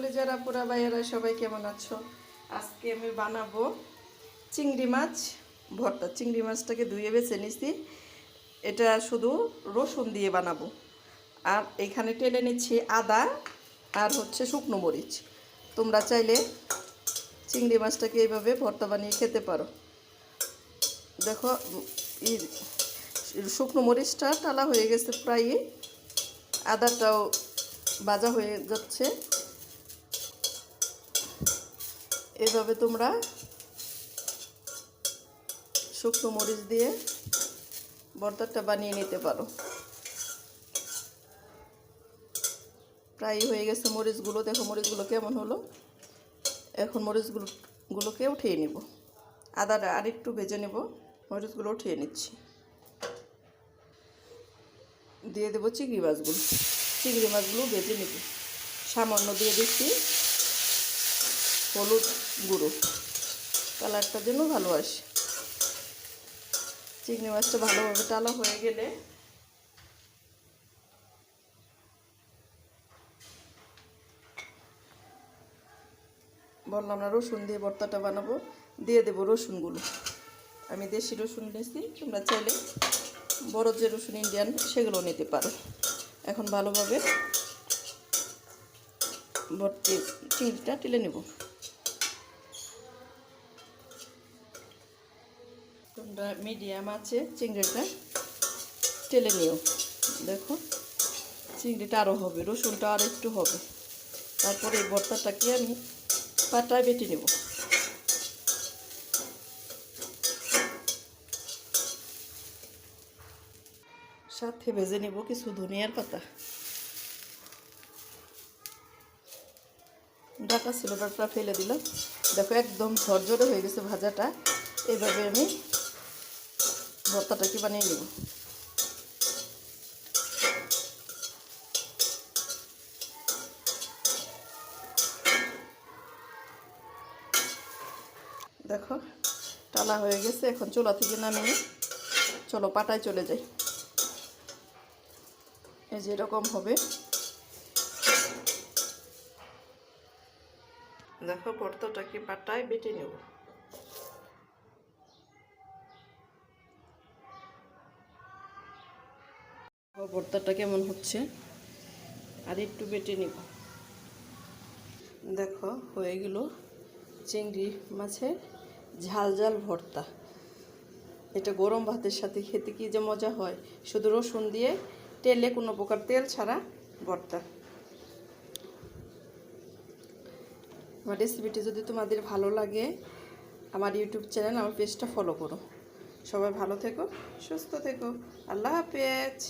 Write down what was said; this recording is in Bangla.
কলেজারা পুরা ভাইয়েরা, সবাই কেমন আছো? আজকে আমি বানাবো চিংড়ি মাছ, ভর্তা। চিংড়ি মাছটাকে ধুয়ে বেছে নিছি। এটা শুধু রসুন দিয়ে বানাবো। আর এখানে টেলে নিচ্ছি আদা আর হচ্ছে শুকনো মরিচ। তোমরা চাইলে চিংড়ি মাছটাকে এইভাবে ভর্তা বানিয়ে খেতে পারো। দেখো শুকনো মরিচটা টালা হয়ে গেছে প্রায় আদাটাও ভাজা হয়ে যাচ্ছে। এভাবে তোমরা শুকনো মরিচ দিয়ে ভর্তাটা বানিয়ে নিতে পারো। প্রায় হয়ে গেছে মরিচগুলো। দেখো মরিচগুলো কেমন হলো? এখন মরিচগুলো গুলোকে উঠিয়ে নিব। আদাটা আরেকটু ভেজে নেব। মরিচগুলো উঠিয়ে নিচ্ছি। দিয়ে দেবো চিংড়ি মাছগুলো। চিংড়ি মাছগুলো ভেজে নেব। সামান্য দিয়ে দিচ্ছি হলুদ গুঁড়ো। কালারটা যেন ভালো আসে। চিংড়ি মাছটা ভালোভাবে টালা হয়ে গেলে বললাম না, রসুন দিয়ে ভর্তাটা বানাবো। দিয়ে দেবো রসুনগুলো। আমি দেশি রসুন নিয়েছি তোমরা চাইলে বড় যে রসুন ইন্ডিয়ান, সেগুলো নিতে পারো। এখন ভালোভাবে ভর্তি চিংড়িটা টেলে নেব। তোমরা মিডিয়াম আছে, চিংড়িটা টেলে নিও। দেখো, চিংড়িটা আরও হবে, রসুনটা আরও একটু হবে। তারপরে এই ভর্তাটাকে আমি পাটায় বেটে নেব। সাথে ভেজে নেব কিছু ধনিয়ার পাতা। ডাটা ছিল ডাটা ফেলে দিলাম। দেখো একদম ঝরঝরে হয়ে গেছে ভাজাটা। এভাবে আমি ভর্তাটাকে বানিয়ে নেব দেখো, টালা হয়ে গেছে, এখন চুলা থেকে নামিয়ে চলো পাটায় চলে যাই। এই যে এরকম হবে। দেখো ভর্তাটাকে পাটায় বেটে নেব। ভর্তাটা কেমন হচ্ছে? আর একটু বেটে নেব। দেখো, হয়ে গেল চিংড়ি মাছের ঝাল ঝাল ভর্তা। এটা গরম ভাতের সাথে খেতে কি যে মজা হয়? শুধু রসুন দিয়ে তেলে কোনো প্রকার তেল ছাড়া ভর্তা। আমার রেসিপিটি যদি তোমাদের ভালো লাগে, আমার ইউটিউব চ্যানেল, আমার পেজটা ফলো করো। সবাই ভালো থেকো, সুস্থ থেকো। আল্লাহ হাফেজ।